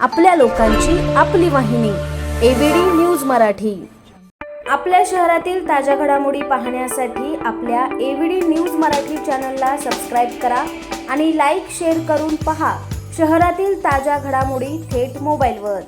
आपल्या लोकांची आपली वाहिनी एबीडी न्यूज मराठी. आपल्या शहरातील ताज्या घडामोडी पाहण्यासाठी आपल्या एबीडी न्यूज मराठी चॅनलला सबस्क्राईब करा आणि लाईक शेअर करून पहा शहरातील ताज्या घडामोडी थेट मोबाईलवर.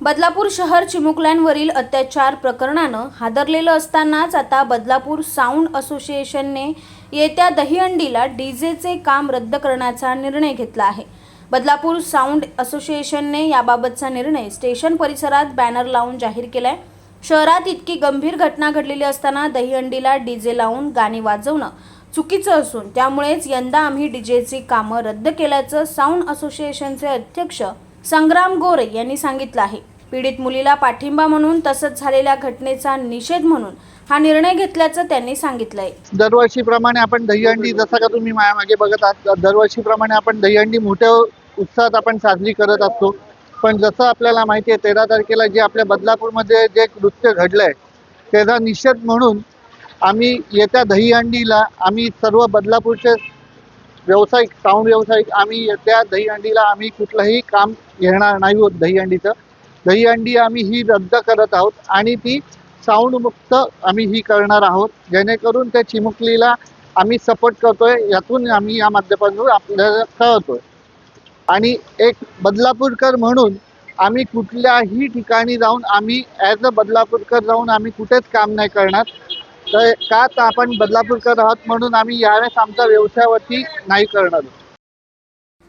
बदलापूर शहर चिमुकल्यांवरील अत्याचार प्रकरणानं हादरलेलं असतानाच आता बदलापूर साऊंड असोसिएशनने येत्या दहीहंडीला डीजेचे काम रद्द करण्याचा निर्णय घेतला आहे. बदलापूर साऊंड असोसिएशनने याबाबतचा निर्णय स्टेशन परिसरात बॅनर लावून जाहीर केलाय. शहरात इतकी गंभीर घटना घडलेली असताना दहीहंडीला डीजे लावून गाणी वाजवणं चुकीचं असून त्यामुळेच यंदा आम्ही डीजेची कामं रद्द केल्याचं साऊंड असोसिएशनचे अध्यक्ष संग्राम गोरे यांनी सांगितलं आहे. पीडित मुलीला पाठिंबा म्हणून तसंच झालेल्या घटनेचा निषेध म्हणून हा निर्णय घेतल्याचं त्यांनी सांगितलंय. दरवर्षीप्रमाणे आपण दहीहंडी जसं का तुम्ही माझ्या मागे बघत आहात दरवर्षीप्रमाणे आपण दहीहंडी मोठ्या उत्साहात आपण साजरी करत असतो. पण जसं आपल्याला माहिती आहे तेरा तारखेला जे आपल्या बदलापूरमध्ये जे नृत्य घडलं आहे त्याचा निषेध म्हणून आम्ही येत्या दहीहंडीला आम्ही सर्व बदलापूरचे व्यावसायिक साऊंड व्यावसायिक आम्ही येत्या दहीहंडीला आम्ही कुठलंही काम घेणार नाही आहोत दहीहंडीचं दहीहंडी आम्ही ही रद्द करत आहोत आणि ती साऊंडमुक्त आम्ही ही करणार आहोत. जेणेकरून त्या चिमुकलीला आम्ही सपोर्ट करतोय यातून आम्ही या माध्यमातून आपल्याला कळवतोय आणि एक बदलापूरकर म्हणून आम्ही कुठल्याही ठिकाणी जाऊन आम्ही ॲज अ बदलापूरकर जाऊन आम्ही कुठेच काम नाही करणार. तर का तर आपण बदलापूरकर आहोत म्हणून आम्ही यावेळेस आमच्या व्यवसायावरती नाही करणार.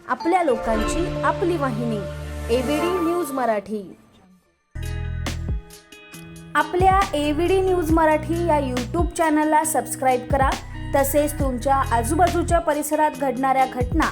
आपल्या लोकांची आपली वाहिनी एबीडी न्यूज मराठी. आपल्या एबीडी न्यूज मराठी या यूट्यूब चॅनलला सबस्क्राईब करा. तसेच तुमच्या आजूबाजूच्या परिसरात घडणाऱ्या घटना